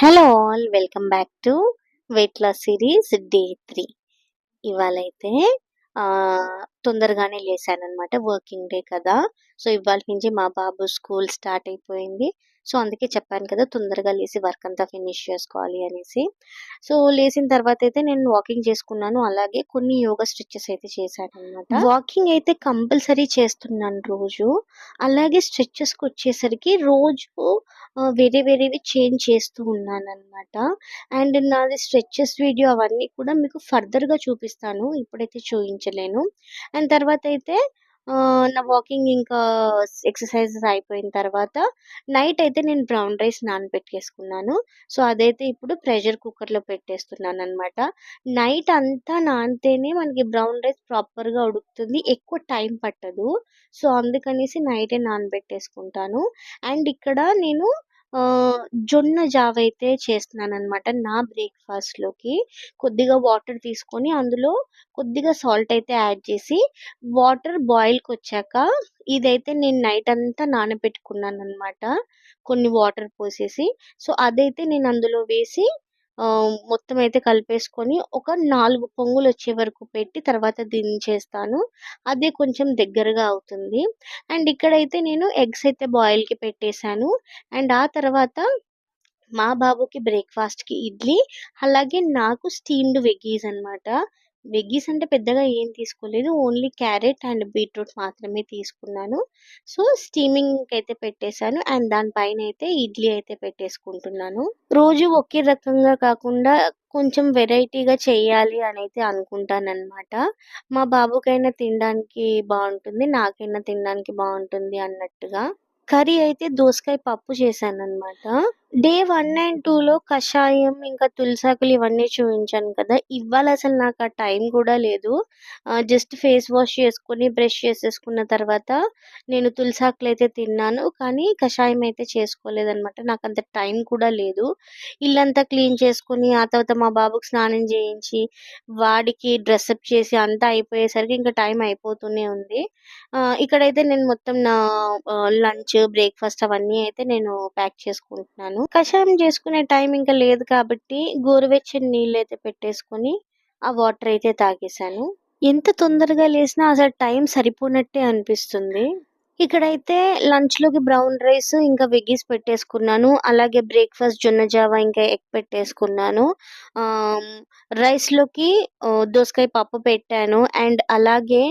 Hello all welcome back to weight loss series day three. ఇవాళైతే తొందరగానే తొందరగానే అనమాట working day కదా. సో ఇవాళ నుంచి మా బాబు స్కూల్ స్టార్ట్ అయిపోయింది. సో అందుకే చెప్పాను కదా తొందరగా లేసి వర్క్ అంతా ఫినిష్ చేసుకోవాలి అనేసి. సో లేచిన తర్వాత అయితే నేను వాకింగ్ చేసుకున్నాను. అలాగే కొన్ని యోగా స్ట్రెచెస్ అయితే చేశాను అనమాట వాకింగ్ అయితే కంపల్సరీ చేస్తున్నాను రోజు. అలాగే స్ట్రెచెస్కి వచ్చేసరికి రోజు వేరే వేరేవి చేంజ్ చేస్తూ ఉన్నాను అనమాట అండ్ నాది స్ట్రెచెస్ వీడియో అవన్నీ కూడా మీకు ఫర్దర్గా చూపిస్తాను. ఇప్పుడైతే చూపించలేను అండ్ తర్వాత అయితే నా వాకింగ్ ఇంకా ఎక్సర్సైజెస్ అయిపోయిన తర్వాత నైట్ అయితే నేను బ్రౌన్ రైస్ నానబెట్టేసుకున్నాను. సో అదైతే ఇప్పుడు ప్రెషర్ కుక్కర్లో పెట్టేస్తున్నాను అనమాట నైట్ అంతా నానితేనే మనకి బ్రౌన్ రైస్ ప్రాపర్గా ఉడుకుతుంది. ఎక్కువ టైం పట్టదు. సో అందుకనేసి నైటే నానబెట్టేసుకుంటాను. అండ్ ఇక్కడ నేను జొన్న జావ అయితే చేస్తున్నాను అనమాట నా బ్రేక్ఫాస్ట్లోకి. కొద్దిగా వాటర్ తీసుకొని అందులో కొద్దిగా సాల్ట్ అయితే యాడ్ చేసి వాటర్ బాయిల్కి వచ్చాక ఇదైతే నేను నైట్ అంతా నానబెట్టుకున్నాను అనమాట కొన్ని వాటర్ పోసేసి. సో అదైతే నేను అందులో వేసి మొత్తం అయితే కలిపేసుకొని ఒక నాలుగు పొంగులు వచ్చే వరకు పెట్టి తర్వాత దించేస్తాను అదే కొంచెం దగ్గరగా అవుతుంది. అండ్ ఇక్కడైతే నేను ఎగ్స్ అయితే బాయిల్కి పెట్టేశాను. అండ్ ఆ తర్వాత మా బాబుకి బ్రేక్ఫాస్ట్కి ఇడ్లీ అలాగే నాకు స్టీమ్డ్ వెగ్గీస్ అనమాట వెగ్గీస్ అంటే పెద్దగా ఏం తీసుకోలేదు. ఓన్లీ క్యారెట్ అండ్ బీట్రూట్ మాత్రమే తీసుకున్నాను. సో స్టీమింగ్ అయితే పెట్టేశాను. అండ్ దానిపైన అయితే ఇడ్లీ అయితే పెట్టేసుకుంటున్నాను. రోజు ఒకే రకంగా కాకుండా కొంచెం వెరైటీగా చేయాలి అని అయితే అనుకుంటానమాట మా బాబుకైనా తినడానికి బాగుంటుంది నాకైనా తినడానికి బాగుంటుంది అన్నట్టుగా. కర్రీ అయితే దోసకాయ పప్పు చేశాను అనమాట డే వన్ అండ్ టూలో కషాయం ఇంకా తులసాకులు ఇవన్నీ చూపించాను కదా. ఇవాళ అసలు నాకు ఆ టైం కూడా లేదు. జస్ట్ ఫేస్ వాష్ చేసుకొని బ్రష్ చేసేసుకున్న తర్వాత నేను తులసాకులు అయితే తిన్నాను. కానీ కషాయం అయితే చేసుకోలేదనమాట నాకు అంత టైం కూడా లేదు. ఇల్లంతా క్లీన్ చేసుకుని ఆ తర్వాత మా బాబుకి స్నానం చేయించి వాడికి డ్రెస్అప్ చేసి అంతా అయిపోయేసరికి ఇంకా టైం అయిపోతూనే ఉంది. ఇక్కడైతే నేను మొత్తం నా లంచ్ బ్రేక్ఫాస్ట్ అవన్నీ అయితే నేను ప్యాక్ చేసుకుంటున్నాను. కషాయం చేసుకునే టైం ఇంకా లేదు కాబట్టి గోరువెచ్చని నీళ్ళు అయితే పెట్టేసుకొని ఆ వాటర్ అయితే తాగేశాను. ఎంత తొందరగా లేసినా అసలు టైం సరిపోనట్టే అనిపిస్తుంది. ఇక్కడైతే లంచ్లోకి బ్రౌన్ రైస్ ఇంకా వెగ్గీస్ పెట్టేసుకున్నాను. అలాగే బ్రేక్ఫాస్ట్ జొన్న జావా ఇంకా ఎగ్ పెట్టేసుకున్నాను. రైస్లోకి దోసకాయ పప్పు పెట్టాను. అండ్ అలాగే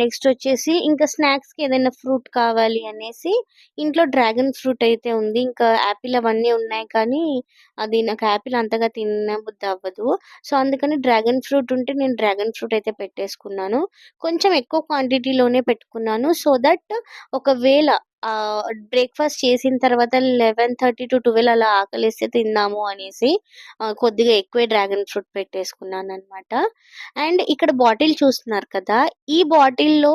నెక్స్ట్ వచ్చేసి ఇంకా స్నాక్స్కి ఏదైనా ఫ్రూట్ కావాలి అనేసి ఇంట్లో డ్రాగన్ ఫ్రూట్ అయితే ఉంది. ఇంకా యాపిల్ అవన్నీ ఉన్నాయి కానీ అది నాకు యాపిల్ అంతగా తిన్న బుద్ధి అవ్వదు సో అందుకని డ్రాగన్ ఫ్రూట్ ఉంటే నేను డ్రాగన్ ఫ్రూట్ అయితే పెట్టేసుకున్నాను. కొంచెం ఎక్కువ క్వాంటిటీలోనే పెట్టుకున్నాను. సో దట్ ఒకవేళ బ్రేక్ఫాస్ట్ చేసిన తర్వాత లెవెన్ థర్టీ టు ట్వెల్వ్ అలా ఆకలిస్తే తిందాము అనేసి కొద్దిగా ఎక్కువే డ్రాగన్ ఫ్రూట్ పెట్టేసుకున్నాను అనమాట అండ్ ఇక్కడ బాటిల్ చూస్తున్నారు కదా ఈ బాటిల్లో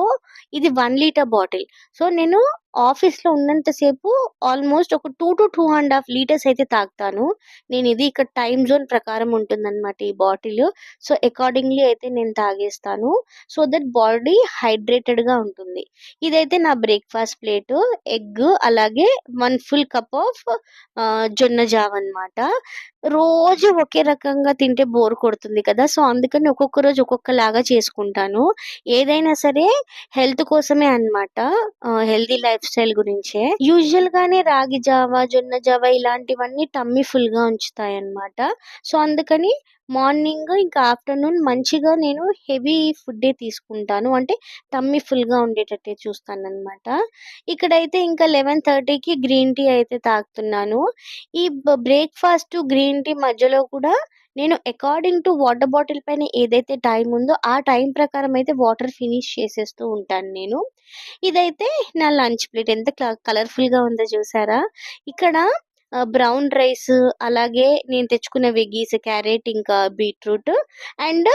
ఇది వన్ లీటర్ బాటిల్. సో నేను ఆఫీస్లో ఉన్నంతసేపు ఆల్మోస్ట్ ఒక two to two and half litres అయితే తాగుతాను. నేను ఇది ఇక్కడ టైం జోన్ ప్రకారం ఉంటుందన్నమాట ఈ బాటిల్. సో అకార్డింగ్లీ అయితే నేను తాగేస్తాను. సో దట్ బాడీ హైడ్రేటెడ్గా ఉంటుంది. ఇదైతే నా బ్రేక్ఫాస్ట్ ప్లేట్ ఎగ్ అలాగే వన్ ఫుల్ కప్ ఆఫ్ జొన్న జావ్ అన్నమాట. రోజు ఒకే రకంగా తింటే బోర్ కొడుతుంది కదా! సో అందుకని ఒక్కొక్క రోజు ఒక్కొక్కలాగా చేసుకుంటాను. ఏదైనా సరే హెల్త్ కోసమే అన్నమాట. హెల్తీ లైఫ్ స్టైల్ గురించే. యూజువల్ గానే రాగి జావ జొన్న జావ ఇలాంటివన్నీ టమ్మీ ఫుల్గా ఉంచుతాయి అన్నమాట సో అందుకని మార్నింగ్ ఇంకా ఆఫ్టర్నూన్ మంచిగా నేను హెవీ ఫుడ్డే తీసుకుంటాను. అంటే టమ్మీ ఫుల్గా ఉండేటట్టే చూస్తాను అనమాట ఇక్కడైతే ఇంకా లెవెన్ థర్టీకి గ్రీన్ టీ అయితే తాగుతున్నాను. ఈ బ్రేక్ఫాస్ట్ గ్రీన్ టీ మధ్యలో కూడా నేను అకార్డింగ్ టు వాటర్ బాటిల్ పైన ఏదైతే టైం ఉందో ఆ టైం ప్రకారం అయితే వాటర్ ఫినిష్ చేసేస్తూ ఉంటాను నేను. ఇదైతే నా లంచ్ ప్లేట్ ఎంత కలర్ఫుల్గా ఉందో చూసారా? ఇక్కడ బ్రౌన్ రైస్ అలాగే నేను తెచ్చుకున్న వెగ్గీస్ క్యారెట్ ఇంకా బీట్రూట్ అండ్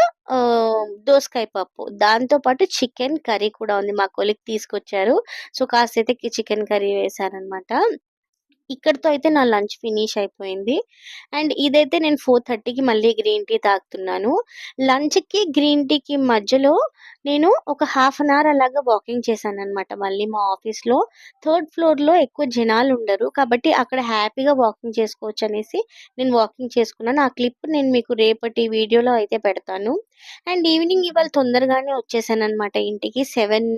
దోసకాయ పప్పు. దాంతో పాటు చికెన్ కర్రీ కూడా ఉంది. మా కొలిక్ తీసుకొచ్చారు. సో కాస్త అయితే చికెన్ కర్రీ వేసారనమాట ఇక్కడితో అయితే నా లంచ్ ఫినిష్ అయిపోయింది. అండ్ ఇదైతే నేను ఫోర్ థర్టీకి మళ్ళీ గ్రీన్ టీ తాగుతున్నాను. లంచ్కి గ్రీన్ టీకి మధ్యలో నేను ఒక హాఫ్ అన్ అవర్ అలాగా వాకింగ్ చేశాను అనమాట మళ్ళీ మా ఆఫీస్లో థర్డ్ ఫ్లోర్లో ఎక్కువ జనాలు ఉండరు. కాబట్టి అక్కడ హ్యాపీగా వాకింగ్ చేసుకోవచ్చు అనేసి నేను వాకింగ్ చేసుకున్నాను. ఆ క్లిప్ నేను మీకు రేపటి వీడియోలో అయితే పెడతాను. అండ్ ఈవినింగ్ ఇవాళ తొందరగానే వచ్చేసాను అనమాట ఇంటికి. సెవెన్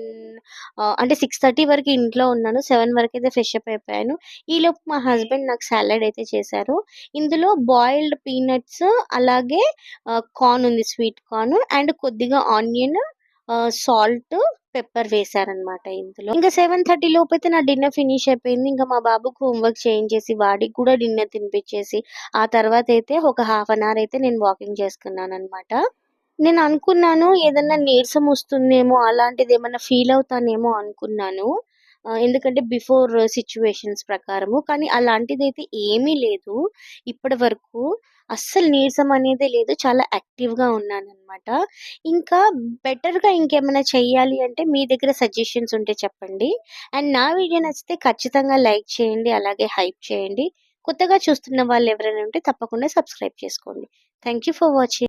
అంటే సిక్స్ థర్టీ వరకు ఇంట్లో ఉన్నాను. సెవెన్ వరకు అయితే ఫ్రెష్ అప్ అయిపోయాను. ఈలో మా హస్బెండ్ నాకు సాలడ్ అయితే చేశారు. ఇందులో బాయిల్డ్ పీనట్స్ అలాగే కార్న్ ఉంది స్వీట్ కార్న్ అండ్ కొద్దిగా ఆనియన్ సాల్ట్ పెప్పర్ వేశారనమాట ఇందులో. ఇంకా సెవెన్ థర్టీ లోపు అయితే నా డిన్నర్ ఫినిష్ అయిపోయింది. ఇంకా మా బాబుకు హోంవర్క్ చేయించేసి వాడికి కూడా డిన్నర్ తినిపించేసి ఆ తర్వాత అయితే ఒక హాఫ్ అన్ అవర్ అయితే నేను వాకింగ్ చేసుకున్నాను అనమాట నేను అనుకున్నాను ఏదన్నా నీరసం వస్తుందేమో అలాంటిది ఏమన్నా ఫీల్ అవుతానేమో అనుకున్నాను. ఎందుకంటే బిఫోర్ సిచ్యువేషన్స్ ప్రకారము. కానీ అలాంటిది అయితే ఏమీ లేదు. ఇప్పటి వరకు అస్సలు నీరసం అనేది లేదు. చాలా యాక్టివ్గా ఉన్నాను అనమాట ఇంకా బెటర్గా ఇంకేమైనా చెయ్యాలి అంటే మీ దగ్గర సజెషన్స్ ఉంటే చెప్పండి. అండ్ నా వీడియో నచ్చితే ఖచ్చితంగా లైక్ చేయండి అలాగే హైప్ చేయండి. కొత్తగా చూస్తున్న వాళ్ళు ఎవరైనా ఉంటే తప్పకుండా సబ్స్క్రైబ్ చేసుకోండి. Thank you for watching